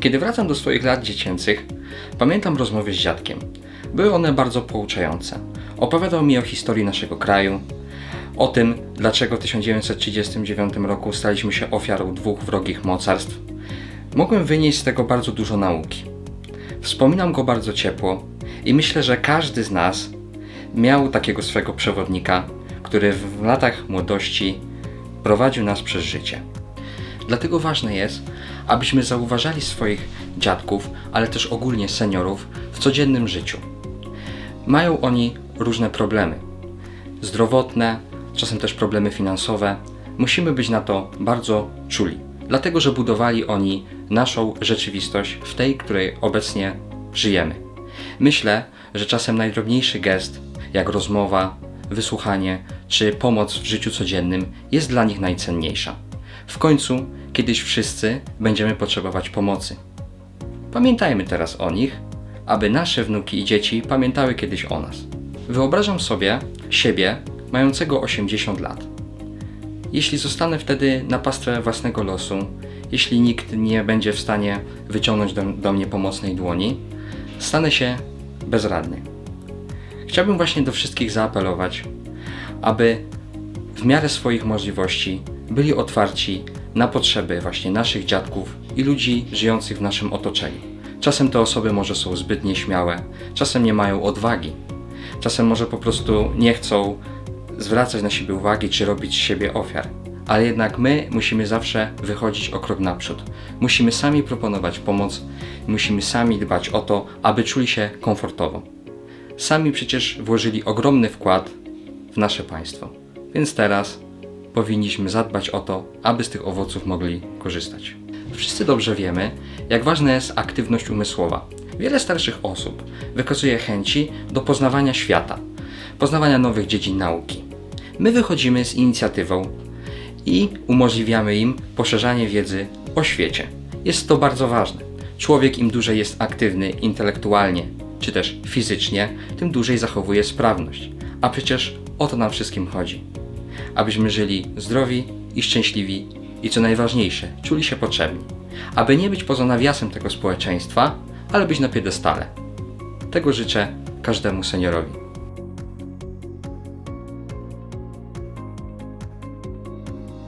Kiedy wracam do swoich lat dziecięcych, pamiętam rozmowy z dziadkiem. Były one bardzo pouczające. Opowiadał mi o historii naszego kraju, o tym, dlaczego w 1939 roku staliśmy się ofiarą dwóch wrogich mocarstw. Mogłem wynieść z tego bardzo dużo nauki. Wspominam go bardzo ciepło i myślę, że każdy z nas miał takiego swego przewodnika, który w latach młodości prowadził nas przez życie. Dlatego ważne jest, abyśmy zauważali swoich dziadków, ale też ogólnie seniorów w codziennym życiu. Mają oni różne problemy zdrowotne, czasem też problemy finansowe. Musimy być na to bardzo czuli, dlatego że budowali oni naszą rzeczywistość w tej, której obecnie żyjemy. Myślę, że czasem najdrobniejszy gest, jak rozmowa, wysłuchanie czy pomoc w życiu codziennym, jest dla nich najcenniejsza. W końcu, kiedyś wszyscy będziemy potrzebować pomocy. Pamiętajmy teraz o nich, aby nasze wnuki i dzieci pamiętały kiedyś o nas. Wyobrażam sobie siebie mającego 80 lat. Jeśli zostanę wtedy na pastwę własnego losu, jeśli nikt nie będzie w stanie wyciągnąć do, do mnie pomocnej dłoni, stanę się bezradny. Chciałbym właśnie do wszystkich zaapelować, aby w miarę swoich możliwości byli otwarci na potrzeby właśnie naszych dziadków i ludzi żyjących w naszym otoczeniu. Czasem te osoby może są zbyt nieśmiałe, czasem nie mają odwagi, czasem może po prostu nie chcą zwracać na siebie uwagi czy robić z siebie ofiar. Ale jednak my musimy zawsze wychodzić o krok naprzód. Musimy sami proponować pomoc, musimy sami dbać o to, aby czuli się komfortowo. Sami przecież włożyli ogromny wkład w nasze państwo. Więc teraz powinniśmy zadbać o to, aby z tych owoców mogli korzystać. Wszyscy dobrze wiemy, jak ważna jest aktywność umysłowa. Wiele starszych osób wykazuje chęci do poznawania świata, poznawania nowych dziedzin nauki. My wychodzimy z inicjatywą i umożliwiamy im poszerzanie wiedzy o świecie. Jest to bardzo ważne. Człowiek im dłużej jest aktywny intelektualnie czy też fizycznie, tym dłużej zachowuje sprawność. A przecież o to nam wszystkim chodzi. Abyśmy żyli zdrowi i szczęśliwi i co najważniejsze, czuli się potrzebni. Aby nie być poza nawiasem tego społeczeństwa, ale być na piedestale. Tego życzę każdemu seniorowi.